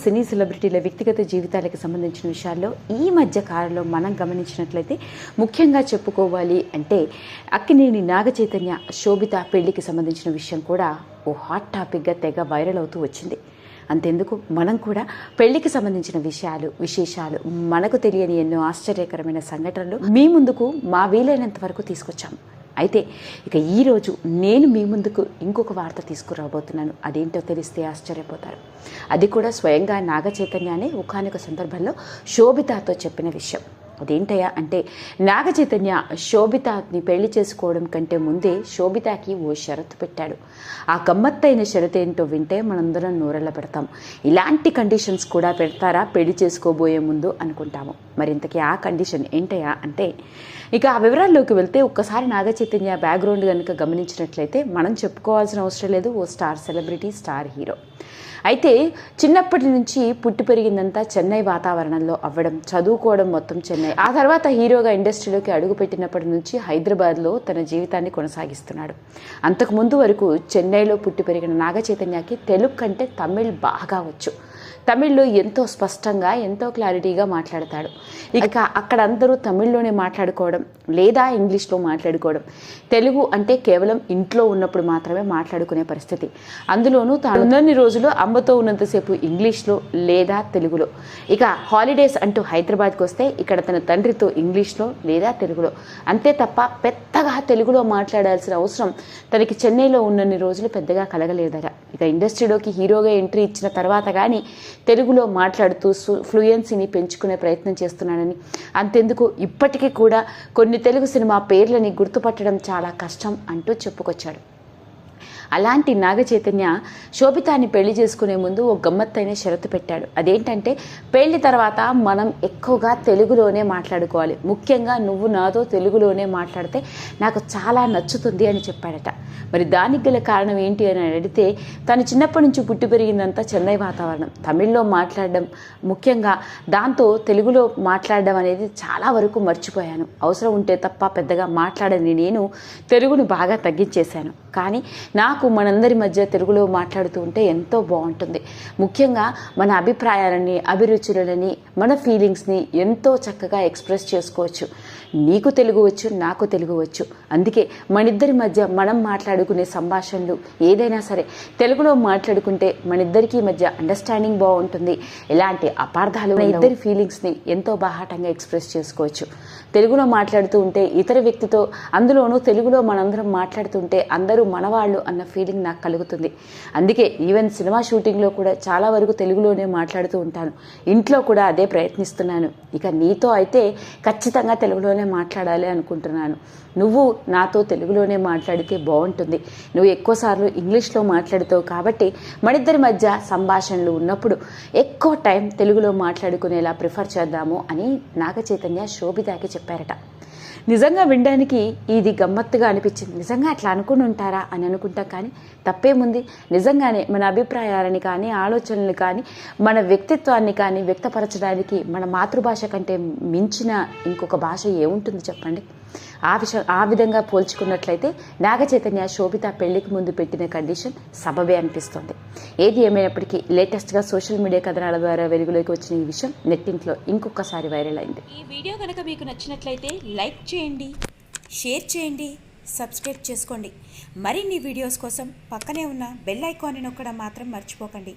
సినీ సెలబ్రిటీల వ్యక్తిగత జీవితాలకు సంబంధించిన విషయాల్లో ఈ మధ్య కాలంలో మనం గమనించినట్లయితే ముఖ్యంగా చెప్పుకోవాలి అంటే అక్కినేని నాగ చైతన్య శోభిత పెళ్ళికి సంబంధించిన విషయం కూడా ఓ హాట్ టాపిక్గా తెగ వైరల్ అవుతూ వచ్చింది. అంతెందుకు? మనం కూడా పెళ్ళికి సంబంధించిన విషయాలు విశేషాలు మనకు తెలియని ఎన్నో ఆశ్చర్యకరమైన సంఘటనలు మీ ముందుకు మా వీలైనంత వరకు తీసుకొచ్చాము అయితే ఇక ఈరోజు నేను మీ ముందుకు ఇంకొక వార్త తీసుకురాబోతున్నాను. అదేంటో తెలిస్తే ఆశ్చర్యపోతారు. అది కూడా స్వయంగా నాగ చైతన్యానే ఒకనొక సందర్భంలో శోభితాతో చెప్పిన విషయం. అదేంటయ్యా అంటే నాగచైతన్య శోభితని పెళ్ళి చేసుకోవడం కంటే ముందే శోభితకి ఓ షరతు పెట్టాడు. ఆ గమ్మత్తైన షరతు ఏంటో వింటే మనందరం నూరెళ్ళ పెడతాం. ఇలాంటి కండిషన్స్ కూడా పెడతారా? పెళ్ళి చేసుకోబోయే ముందు అనుకుంటాము. మరి ఇంతకీ ఆ కండిషన్ ఏంటయ్యా అంటే ఇక ఆ వివరాల్లోకి వెళ్తే ఒక్కసారి నాగచైతన్య బ్యాక్గ్రౌండ్ కనుక గమనించినట్లయితే మనం చెప్పుకోవాల్సిన అవసరం లేదు. ఓ స్టార్ సెలబ్రిటీ స్టార్ హీరో. అయితే చిన్నప్పటి నుంచి పుట్టి పెరిగిందంతా చెన్నై వాతావరణంలో అవ్వడం చదువుకోవడం మొత్తం చెన్నై ఆ తర్వాత హీరోగా ఇండస్ట్రీలోకి అడుగుపెట్టినప్పటి నుంచి హైదరాబాద్లో తన జీవితాన్ని కొనసాగిస్తున్నాడు. అంతకు ముందు వరకు చెన్నైలో పుట్టి పెరిగిన నాగచైతన్యకి తెలుగు కంటే తమిళ్ బాగా వచ్చు. తమిళ్ళో ఎంతో స్పష్టంగా ఎంతో క్లారిటీగా మాట్లాడతాడు. ఇక అక్కడ అందరూ తమిళ్ళోనే మాట్లాడుకోవడం లేదా ఇంగ్లీష్లో మాట్లాడుకోవడం. తెలుగు అంటే కేవలం ఇంట్లో ఉన్నప్పుడు మాత్రమే మాట్లాడుకునే పరిస్థితి. అందులోనూ తాను ఉన్నన్ని రోజులు అమ్మతో ఉన్నంతసేపు ఇంగ్లీష్లో లేదా తెలుగులో. ఇక హాలిడేస్ అంటూ హైదరాబాద్కి వస్తే ఇక్కడ తన తండ్రితో ఇంగ్లీష్లో లేదా తెలుగులో. అంతే తప్ప పెద్దగా తెలుగులో మాట్లాడాల్సిన అవసరం తనకి చెన్నైలో ఉన్నన్ని రోజులు పెద్దగా కలగలేదట. ఇక ఇండస్ట్రీలోకి హీరోగా ఎంట్రీ ఇచ్చిన తర్వాత కానీ తెలుగులో మాట్లాడుతూ ఫ్లూయెన్సీని పెంచుకునే ప్రయత్నం చేస్తున్నానని అంతెందుకు ఇప్పటికీ కూడా కొన్ని తెలుగు సినిమా పేర్లని గుర్తుపట్టడం చాలా కష్టం అంటూ చెప్పుకొచ్చాడు. అలాంటి నాగ చైతన్య శోభితాన్ని పెళ్ళి చేసుకునే ముందు ఒక గమ్మత్తైన షరతు పెట్టాడు. అదేంటంటే పెళ్ళి తర్వాత మనం ఎక్కువగా తెలుగులోనే మాట్లాడుకోవాలి. ముఖ్యంగా నువ్వు నాతో తెలుగులోనే మాట్లాడితే నాకు చాలా నచ్చుతుంది అని చెప్పాడట. మరి దానికి గల కారణం ఏంటి అని అడిగితే తను చిన్నప్పటి నుంచి పుట్టి పెరిగిందంతా చెన్నై వాతావరణం. తమిళ్ళో మాట్లాడడం ముఖ్యంగా దాంతో తెలుగులో మాట్లాడడం అనేది చాలా వరకు మర్చిపోయాను. అవసరం ఉంటే తప్ప పెద్దగా మాట్లాడని నేను తెలుగును బాగా తగ్గించేశాను. కానీ నాకు మనందరి మధ్య తెలుగులో మాట్లాడుతూ ఉంటే ఎంతో బాగుంటుంది. ముఖ్యంగా మన అభిప్రాయాలని అభిరుచులని మన ఫీలింగ్స్ని ఎంతో చక్కగా ఎక్స్ప్రెస్ చేసుకోవచ్చు. నీకు తెలుగు వచ్చు నాకు తెలుగు వచ్చు. అందుకే మనిద్దరి మధ్య మనం మాట్లాడుకునే సంభాషణలు ఏదైనా సరే తెలుగులో మాట్లాడుకుంటే మనిద్దరికీ మధ్య అండర్స్టాండింగ్ బాగుంటుంది. ఎలాంటి అపార్థాలు మన ఇద్దరి ఫీలింగ్స్ని ఎంతో బాహాటంగా ఎక్స్ప్రెస్ చేసుకోవచ్చు. తెలుగులో మాట్లాడుతూ ఉంటే ఇతర వ్యక్తితో అందులోనూ తెలుగులో మనందరం మాట్లాడుతుంటే అందరూ మనవాళ్ళు అన్న ఫీలింగ్ నాకు కలుగుతుంది. అందుకే ఈవెన్ సినిమా షూటింగ్లో కూడా చాలా వరకు తెలుగులోనే మాట్లాడుతూ ఉంటాను. ఇంట్లో కూడా అదే ప్రయత్నిస్తున్నాను. ఇక నీతో అయితే ఖచ్చితంగా తెలుగులోనే మాట్లాడాలి అనుకుంటున్నాను. నువ్వు నాతో తెలుగులోనే మాట్లాడితే బాగుంటుంది. నువ్వు ఎక్కువసార్లు ఇంగ్లీష్లో మాట్లాడుతావు కాబట్టి మనిద్దరి మధ్య సంభాషణలు ఉన్నప్పుడు ఎక్కువ టైం తెలుగులో మాట్లాడుకునేలా ప్రిఫర్ చేద్దాము అని నాగ చైతన్య శోభితాకి చెప్పారట. నిజంగా వినడానికి ఇది గమ్మత్తుగా అనిపించింది. నిజంగా అట్లా అనుకుని ఉంటారా అని అనుకుంటాం కానీ తప్పేముంది? నిజంగానే మన అభిప్రాయాలని కానీ ఆలోచనలు కానీ మన వ్యక్తిత్వాన్ని కానీ వ్యక్తపరచడానికి మన మాతృభాష కంటే మించిన ఇంకొక భాష ఏముంటుంది చెప్పండి? ఆ విషయం ఆ విధంగా పోల్చుకున్నట్లయితే నాగ చైతన్య శోభిత పెళ్ళికి ముందు పెట్టిన కండిషన్ సబబే అనిపిస్తుంది. ఏది ఏమైనప్పటికీ లేటెస్ట్గా సోషల్ మీడియా కథనాల ద్వారా వెలుగులోకి వచ్చిన ఈ విషయం నెట్టింట్లో ఇంకొకసారి వైరల్ అయింది. ఈ వీడియో కనుక మీకు నచ్చినట్లయితే లైక్ చేయండి షేర్ చేయండి సబ్స్క్రైబ్ చేసుకోండి. మరిన్ని వీడియోస్ కోసం పక్కనే ఉన్న బెల్ ఐకాన్ని నొక్కడం మాత్రం మర్చిపోకండి.